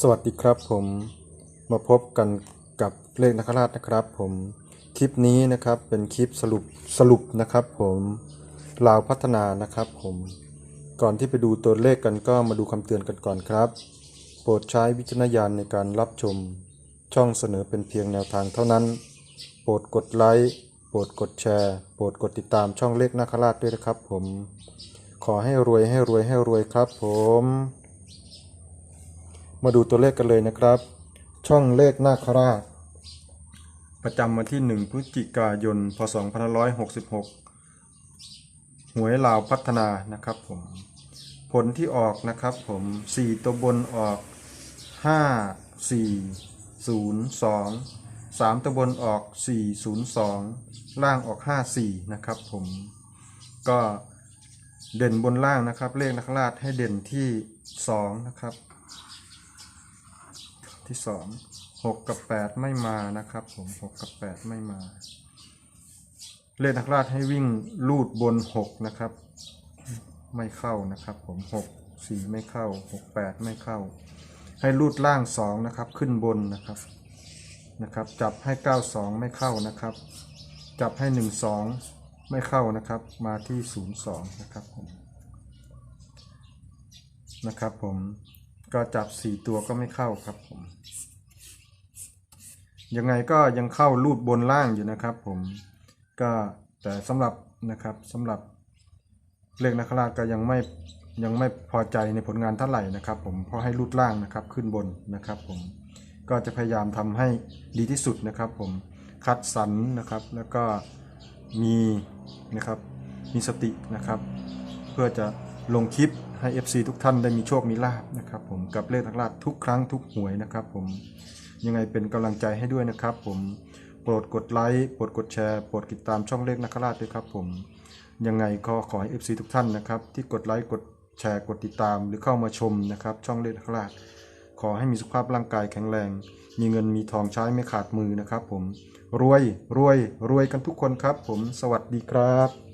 สวัสดีครับผมมาพบกันกับเลขนักราชนะครับผมคลิปนี้นะครับเป็นคลิปสรุปสรุปนะครับผมลาวพัฒนานะครับผมก่อนที่ไปดูตัวเลขกันก็มาดูคำเตือนกันก่อนครับ โปรดใช้วิจารณญาณในการรับชม ช่องเสนอเป็นเพียงแนวทางเท่านั้น โปรดกดไลค์โปรดกดแชร์ โปรดกดติดตามช่องเลขนาคราชด้วยนะครับผมขอให้รวยให้รวยให้รวยครับผม มาดูตัวเลขกันเลยนะครับ ช่องเลขนาคราช ประจำวันที่ 1 พฤศจิกายน พศ 2566 หวยลาวพัฒนานะครับผม ผลที่ออกนะครับผม 4 ตัวบนออก 5 4 0 2 3 ตัวบนออก 4 0 2 ล่างออก 5 4 นะครับผม ก็เด่นบนล่างนะครับ เลขนักราชให้เด่นที่ 2 นะครับ ที่สองหกกับแปดไม่มานะครับผมหกกับแปดไม่มา เลขนักราชให้วิ่งลูดบนหกนะครับ ไม่เข้านะครับผมหกสี่ไม่เข้าหกแปดไม่เข้า ให้ลูดล่างสองนะครับขึ้นบนนะครับนะครับจับให้เก้าสองไม่เข้านะครับ จับให้หนึ่งสองไม่เข้านะครับ มาที่ศูนย์สองนะครับผมนะครับผม ก็จับสี่ตัวก็ไม่เข้าครับผม ยังไงก็ยังเข้ารูดบนล่างอยู่นะครับผม ก็แต่สำหรับนะครับสำหรับเลขนักราชก็ยังไม่ยังไม่พอใจในผลงานเท่าไหร่นะครับ ผมเพราะให้รูดล่างนะครับขึ้นบนนะครับ ผมก็จะพยายามทำให้ดีที่สุดนะครับ ผมคัดสรรนะครับแล้วก็มีนะครับมีสตินะครับ เพื่อจะลงคลิป ให้ FC ทุกท่านได้มีโชคมีลาบนะครับ ผมกับเลขนักราชทุกครั้งทุกหวยนะครับ ผมยังไงเป็นกำลังใจให้ด้วยนะครับ ผมโปรดกดไลค์โปรดกดแชร์โปรดติดตามช่องเลขนักราชด้วยครับ ผมยังไงก็ขอให้ FC ทุกท่านนะครับ ที่กดไลค์กดแชร์กดติดตามหรือเข้ามาชมนะครับ ช่องเลขนักราชขอให้มีสุขภาพร่างกายแข็งแรง มีเงินมีทองใช้ไม่ขาดมือนะครับ ผมรวยรวยรวยกันทุกคนครับ ผมสวัสดีครับ